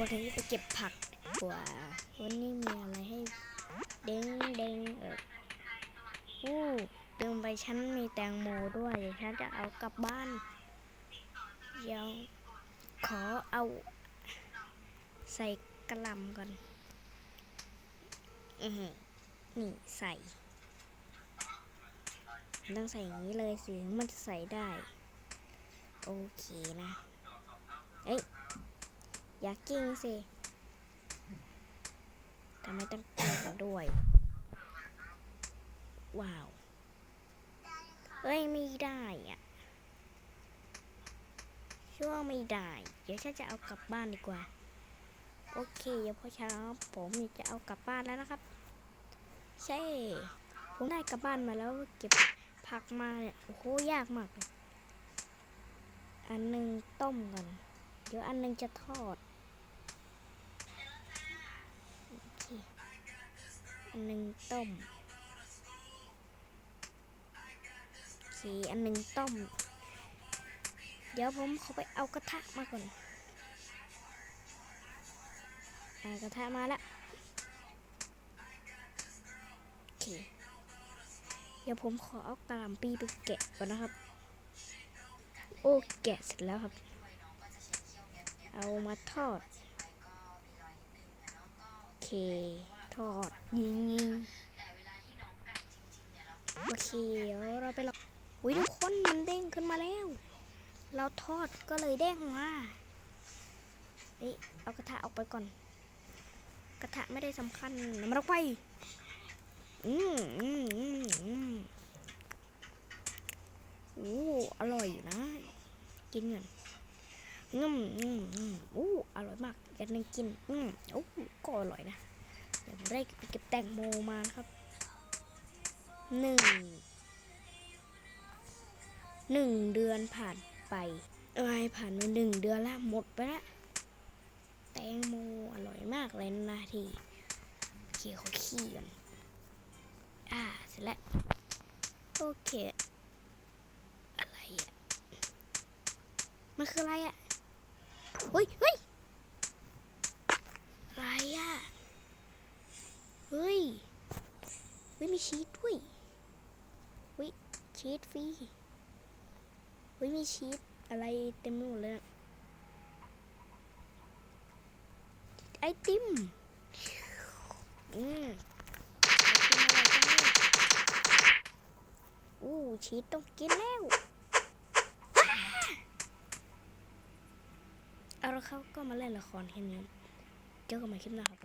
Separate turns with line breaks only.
วันนี้ไปเก็บผักกว่า วันนี้มีอะไรให้เด้งเด้งเอออู้ลืมไปฉันมีแตงโมด้วยเดี๋ยวฉันจะเอากลับบ้านเดี๋ยวขอเอาใส่กระลำก่อน อือหือนี่ใส่ต้องใส่อย่างนี้เลยสิมันจะใส่ได้ โอเคนะ อย่ากิ้งสิทำไมต้องกิ้งด้วย ว้าวเอ้ย ไม่ได้อะช่วงไม่ได้ เดี๋ยวฉันจะเอากลับบ้านดีกว่า โอเค เดี๋ยวพอเช้าผมจะเอากลับบ้านแล้วนะครับ ใช่ ผมได้กลับบ้านมาแล้วเก็บผักมาเนี่ยโอ้โหยากมากเลยอันหนึ่งต้มก่อน เดี๋ยวอันหนึ่งจะทอด โอเค อันหนึ่งต้มโอเคอันหนึ่งต้ม เดี๋ยวผมขอไปเอากระทะมาก่อนอ่ากระทะมาแล้วโอเค เดี๋ยวผมขอเอากระลำปีไปแกะก่อนนะครับ โอ้แกะเสร็จแล้วครับ เอามาทอด โอเค ทอดยิงโอเคเดี๋ยวเราไปรออุ้ยทุกคนมันเด้งขึ้นมาแล้ว เราทอดก็เลยเด้งมาเอ้ยเอากระทะออกไปก่อน กระทะไม่ได้สำคัญนำมันออกไป อืมอืมอืมอืมโอ้อร่อยอยู่นะ กินเงินอืมอืมอืมโอ้อร่อยมากอยากนั่งกิน อืมโอ้ก็อร่อยนะ ดี๋ยวผมได้เก็บแตงโมมาครับหนึ่งหนึ่งเดือนผ่านไปเอ้ยผ่านมาหนึ่งเดือนละหมดไปละแตงโมอร่อยมากเลยนาทีโอเคขอขี้ก่อนอ่าเสร็จแล้วโอเค อะไรอะมันคืออะไรอะเฮ้ยเฮ้ยอะไรอะ เฮ้ย เฮ้ย มีชีสด้วยเฮ้ยชีสฟรีเฮ้ยมีชีสอะไรเต็มไปหมดเลยอะไอติมอืมไอติมอะไรกันเนี่ยอู้ชีสต้องกินแล้วเอาละครับก็มาเล่นละครแค่นี้เจอกันใหม่คลิปหน้าครับ